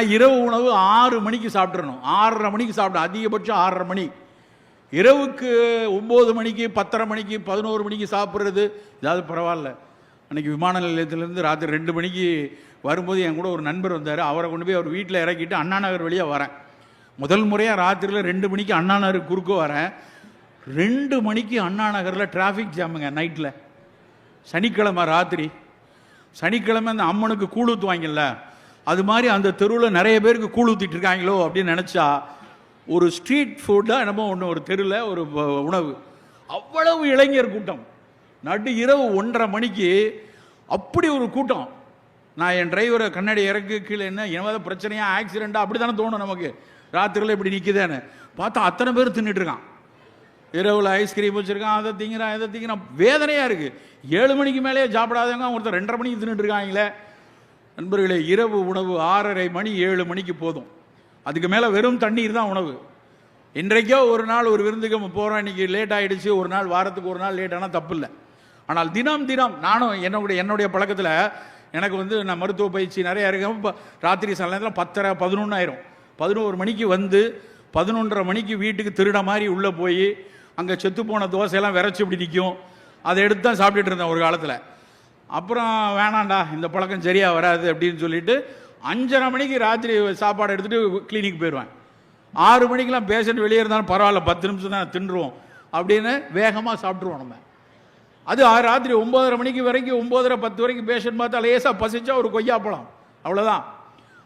இரவு உணவு ஆறு மணிக்கு சாப்பிட்றணும் ஆறரை மணிக்கு சாப்பிடணும் அதிகபட்சம் ஆறரை மணி. இரவுக்கு ஒம்பது மணிக்கு பத்தரை மணிக்கு பதினோரு மணிக்கு சாப்பிட்றது ஏதாவது பரவாயில்ல. அன்றைக்கி விமான நிலையத்திலேருந்து ராத்திரி ரெண்டு மணிக்கு வரும்போது என் கூட ஒரு நண்பர் வந்தார். அவரை கொண்டு போய் அவர் வீட்டில் இறக்கிட்டு அண்ணா நகர் வழியாக வரேன். முதல் முறையாக ராத்திரியில் ரெண்டு மணிக்கு அண்ணா நகர் குறுக்க வரேன். ரெண்டு மணிக்கு அண்ணா நகரில் டிராஃபிக் ஜாமுங்க நைட்டில் சனிக்கிழமை ராத்திரி. சனிக்கிழமை அந்த அம்மனுக்கு கூழ் ஊற்றுவாங்கல்ல அது மாதிரி அந்த தெருவில் நிறைய பேருக்கு கூழ் ஊற்றிட்டு இருக்காங்களோ அப்படின்னு நினச்சா ஒரு ஸ்ட்ரீட் ஃபுட்டாக என்னமோ ஒன்று ஒரு தெருவில் ஒரு உணவு. அவ்வளவு இளைஞர் கூட்டம். நடு இரவு ஒன்றரை மணிக்கு அப்படி ஒரு கூட்டம். நான் என் டிரைவரை கண்ணாடி இறக்கு கீழே என்ன என்னவாத பிரச்சனையா ஆக்சிடெண்ட்டா அப்படி தானே தோணும் நமக்கு. ராத்திரியில் இப்படி நிற்கிதேன்னு பார்த்தா அத்தனை பேர் தின்னுட்டு இருக்கான். இரவில் ஐஸ்கிரீம் வச்சுருக்கான் அதை திங்கிறான் இதை திங்கிறான். வேதனையாக இருக்குது ஏழு மணிக்கு மேலேயே சாப்பிடாதவங்க ஒருத்தர் ரெண்டரை மணிக்கு தின்னுட்டு இருக்காங்களே. நண்பர்களே இரவு உணவு ஆறரை மணி ஏழு மணிக்கு போதும். அதுக்கு மேலே வெறும் தண்ணீர் தான் உணவு. இன்றைக்கோ ஒரு நாள் ஒரு விருந்துக்கு நம்ம போகிறோம் இன்னைக்கு லேட் ஆகிடுச்சு ஒரு நாள் வாரத்துக்கு ஒரு நாள் லேட் ஆனால் தப்பு இல்லை. ஆனால் தினம் தினம் நானும் என்னுடைய என்னுடைய பழக்கத்தில் எனக்கு வந்து நான் மருத்துவ பயிற்சி நிறையா இருக்கேன் இப்போ ராத்திரி சில நேரத்தில் பத்தரை பதினொன்று ஆயிரும். பதினோரு மணிக்கு வந்து பதினொன்றரை மணிக்கு வீட்டுக்கு திருட மாதிரி உள்ளே போய் அங்கே செத்து போன தோசையெல்லாம் விரைச்சி இப்படி நிற்கும் அதை எடுத்து தான் சாப்பிட்டுட்டு இருந்தேன் ஒரு காலத்தில். அப்புறம் வேணாண்டா இந்த பழக்கம் சரியாக வராது அப்படின்னு சொல்லிட்டு அஞ்சரை மணிக்கு ராத்திரி சாப்பாடு எடுத்துகிட்டு கிளினிக் போயிடுவேன் ஆறு மணிக்கெலாம் பேஷண்ட் வெளியே இருந்தாலும் பரவாயில்ல பத்து நிமிஷம் தான் தின்றுவோம் அப்படின்னு வேகமாக சாப்பிட்ருவோம் நம்ம. அது ஆ- ராத்திரி ஒம்போதரை மணிக்கு வரைக்கும் ஒம்போதரை பத்து வரைக்கும் பேஷண்ட் பார்த்தா லேசாக பசிச்சா ஒரு கொய்யாப்பழம் அவ்வளோதான்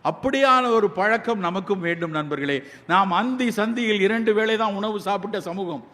அப்படியான ஒரு பழக்கம் நமக்கும் வேண்டும் நண்பர்களே. நாம் அந்தி சந்தியில் இரண்டு வேளை தான் உணவு சாப்பிட்ட சமூகம்.